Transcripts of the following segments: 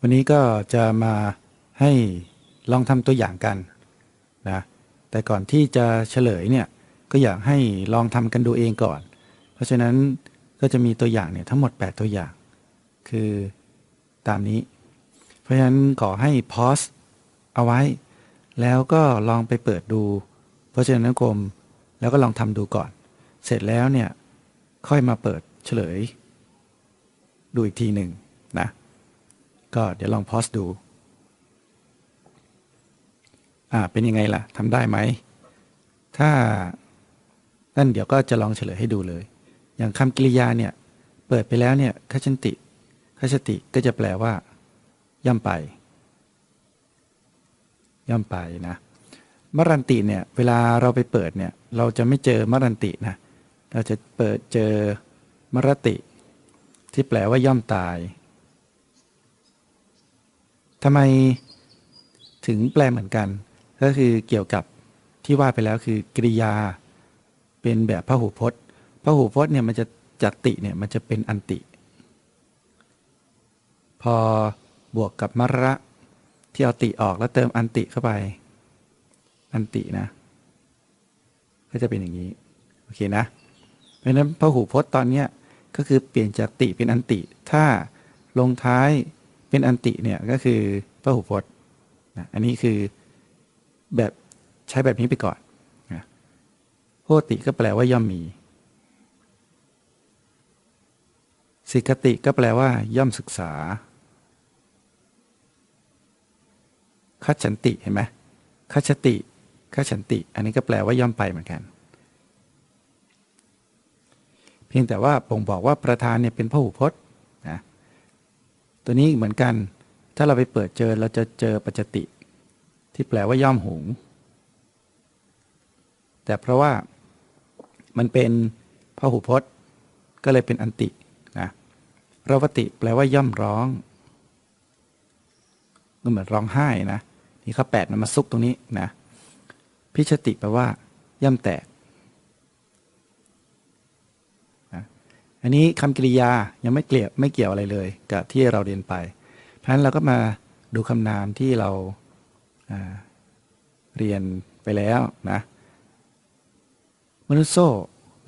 วันนี้ก็จะมาให้ลองทำตัวอย่างกันนะแต่ก่อนที่จะเฉลยเนี่ยก็อยากให้ลองทำกันดูเองก่อน เพราะฉะนั้นก็จะมีตัวอย่างเนี่ยทั้งหมด 8 ตัวอย่าง คือตามนี้ เพราะฉะนั้นขอให้พอสเอาไว้ แล้วก็ลองไปเปิดดู เพราะฉะนั้นกรมแล้วก็ลองทำดูก่อน เสร็จแล้วเนี่ยค่อยมาเปิดเฉลย ดูอีกทีหนึ่ง ก็เดี๋ยวลองพอสดู อ่า เป็นยังไงล่ะทำได้ไหม ถ้า นั่นเดี๋ยวก็จะลองเฉลยให้ดูเลย อย่างคำกริยาเนี่ย เปิดไปแล้วเนี่ยคชันติคชติก็จะแปลว่า ย่ำไป ย่ำไปนะมรันติเนี่ย เวลาเราไปเปิดเนี่ย เราจะไม่เจอมรันตินะ เราจะเปิดเจอมรติ ที่แปลว่าย่อมตาย ทำไมถึงแปลเหมือนกัน ก็คือเกี่ยวกับที่ว่าไปแล้วคือกริยาเป็นแบบพหูพจน์พหูพจน์เนี่ยมันจะจากติเนี่ยมันจะเป็นอันติ พอบวกกับมระที่เอาติออกแล้วเติมอันติเข้าไป อันตินะ ก็จะเป็นอย่างนี้ โอเคนะ เพราะฉะนั้นพหูพจน์ตอนเนี้ยก็คือเปลี่ยนจากติเป็นอันติ ถ้าลงท้าย เป็นอันติเนี่ยก็คือพระหูพจน์นะอันนี้คือแบบใช้แบบนี้ไปก่อนนะโหติก็แปลว่าย่อมมี สิกติก็แปลว่าย่อมศึกษาคัจฉันติเห็นไหมคัจฉติคัจฉันติ อันนี้ก็แปลว่าย่อมไปเหมือนกัน เพียงแต่ว่าบ่งบอกว่าประธานเนี่ยเป็นพระหูพจน์นะ ตัวนี้เหมือนกัน ถ้าเราไปเปิดเจอเราจะเจอปัจจติ ที่แปลว่าย่อมหุง แต่เพราะว่ามันเป็นพหูพจน์ ก็เลยเป็นอันตินะรวติแปลว่าย่อมร้องก็เหมือนร้องไห้นะ นี่ข้าแปดมันมาซุกตรงนี้นะ พิชติแปลว่า ย่ำแตก อันนี้คำกริยายังไม่เกี่ยวไม่เกี่ยวอะไรเลย กับที่เราเรียนไป เพราะฉะนั้นเราก็มาดูคำนามที่เราเรียนไปแล้วนะมนุษย์โซ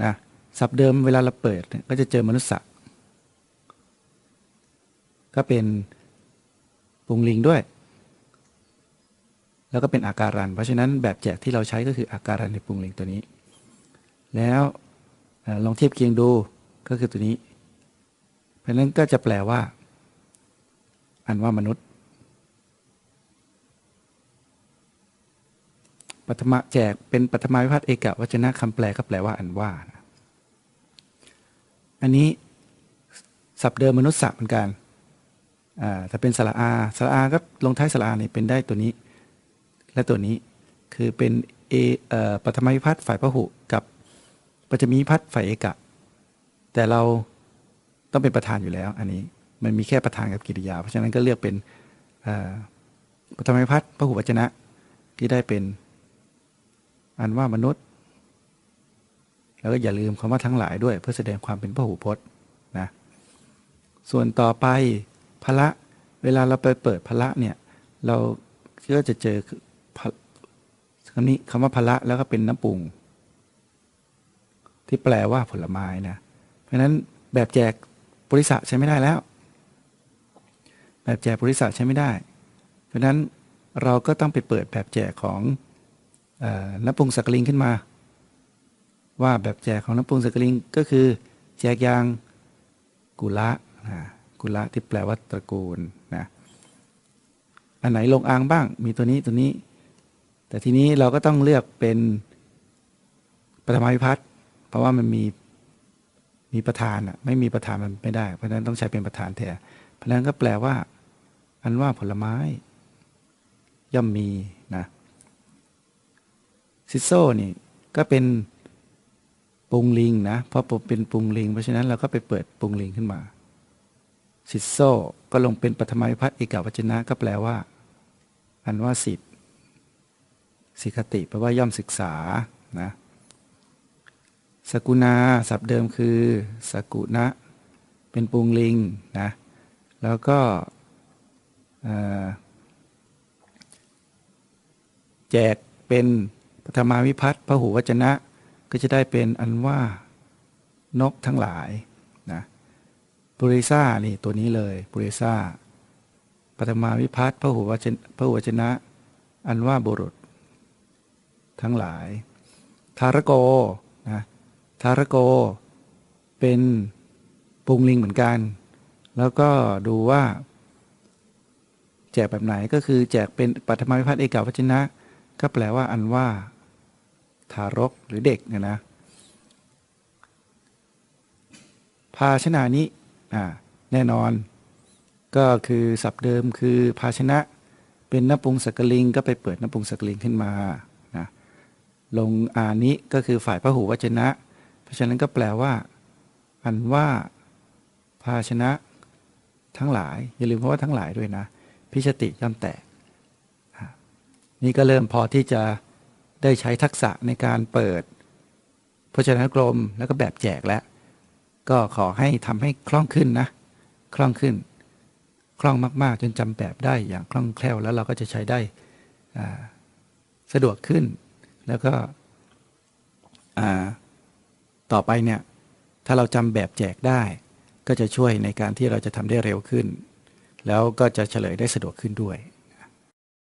นะศัพท์เดิมเวลาเราเปิดก็จะเจอมนุษย์สก็เป็นปุงลิงด้วย แล้วก็เป็นอาการัน เพราะฉะนั้นแบบแจกที่เราใช้ก็คืออาการันในปุงลิงตัวนี้ แล้วลองเทียบเคียงดู ก็คือตัวนี้ เพราะนั้นก็จะแปลว่า อันว่ามนุษย์ปัทมะแจกเป็นปัทมาวิพัฒน์เอกวจนะคำแปลก็แปลว่าอันว่านะอันนี้สับเดิมมนุษย์สับเหมือนกันอ่าถ้าเป็นสระอาสระอาก็ลงท้ายสระอาเนี่ยเป็นได้ตัวนี้ และตัวนี้คือเป็นเอเอ่อปัทมาวิพัฒน์ฝ่ายพหุกับปัจจมีพัฒน์ฝ่ายเอกะ แต่เราต้องเป็นประธานอยู่แล้ว อันนี้มันมีแค่ประธานกับกิริยา เพราะฉะนั้นก็เลือกเป็นปฐมพัฒน์พระหุวจนะที่ได้เป็น อันว่ามนุษย์ แล้วก็อย่าลืมคำว่าทั้งหลายด้วย เพื่อแสดงความเป็นพระหูพจน์นะส่วนต่อไปพละเวลาเราไปเปิดพละเนี่ยเราก็จะเจอคำนี้คำว่าพละแล้วก็เป็นน้ำปุงที่แปลว่าผลไม้นะ เพราะนั้นแบบแจกบริษัทใช้ไม่ได้แล้ว แบบแจกบริษัทใช้ไม่ได้ เพราะนั้นเราก็ต้องไปเปิดแบบแจกของน้ำปรุงสักลิงขึ้นมา ว่าแบบแจกของน้ำปรุงสักลิงก็คือ แจกยางกุละนะกุละที่แปลว่าตระกูลนะอันไหนลงอางบ้างมีตัวนี้ตัวนี้ แต่ทีนี้เราก็ต้องเลือกเป็นปฐมวิพัฒน์เพราะว่ามันมี มีประธานอะไม่มีประธานมันไม่ได้ เพราะฉะนั้นต้องใช้เป็นประธานแทนเพราะฉะนั้นก็แปลว่า อันว่าผลไม้ ย่อมมีนะซิโซนี่ก็เป็นปุงลิงนะเพราะเป็นปุงลิง เพราะฉะนั้นเราก็ไปเปิดปุงลิงขึ้นมาซิโซก็ลงเป็นปฐมวิพัฒน์เอกวัจนะก็แปลว่า อันว่าสิทธิสิกติแปลว่าย่อมศึกษานะ สกุณาศัพท์เดิมคือ สกุณะ เป็นปุงลิงนะแล้วก็เอ่อแจกเป็นปฐมาวิพัฒน์พหูวจนะ ก็จะได้เป็นอันว่านกทั้งหลายนะปุริซ่านี่ตัวนี้เลยปุริซ่าปฐมาวิพัฒน์พหูวจนะพหูวจนะ อันว่าบุรุษ ทั้งหลาย ทารโกนะ ทารโก เป็นปุงลิงเหมือนกัน แล้วก็ดูว่า แจกแบบไหนก็คือแจกเป็นปัทมาวิพัฒน์เอกาวัจนะ ก็แปลว่าอันว่า ทารกหรือเด็กเนี่ยนะ ภาชนะนี้อ่าแน่นอน ก็คือศัพท์เดิมคือภาชนะ เป็นนปุงสกลิง ก็ไปเปิดนปุงสกลิงขึ้นมานะลงอานิก็คือฝ่ายพระหูวจนะ ราะฉะนั้นก็แปลว่า อันว่าภาชนะทั้งหลาย อย่าลืมเพราะว่าทั้งหลายด้วยนะ พิชติย่อมแตก นี่ก็เริ่มพอที่จะได้ใช้ทักษะในการเปิดพจนานุกรมแล้วก็แบบแจกแล้ว ก็ขอให้ทำให้คล่องขึ้นนะ คล่องขึ้น คล่องมาก ๆ จนจำแบบได้อย่างคล่องแคล่วแล้วเราก็จะใช้ได้สะดวกขึ้น แล้วก็ ต่อไปเนี่ย ถ้าเราจำแบบแจกได้ ก็จะช่วยในการที่เราจะทำได้เร็วขึ้น แล้วก็จะเฉลยได้สะดวกขึ้นด้วย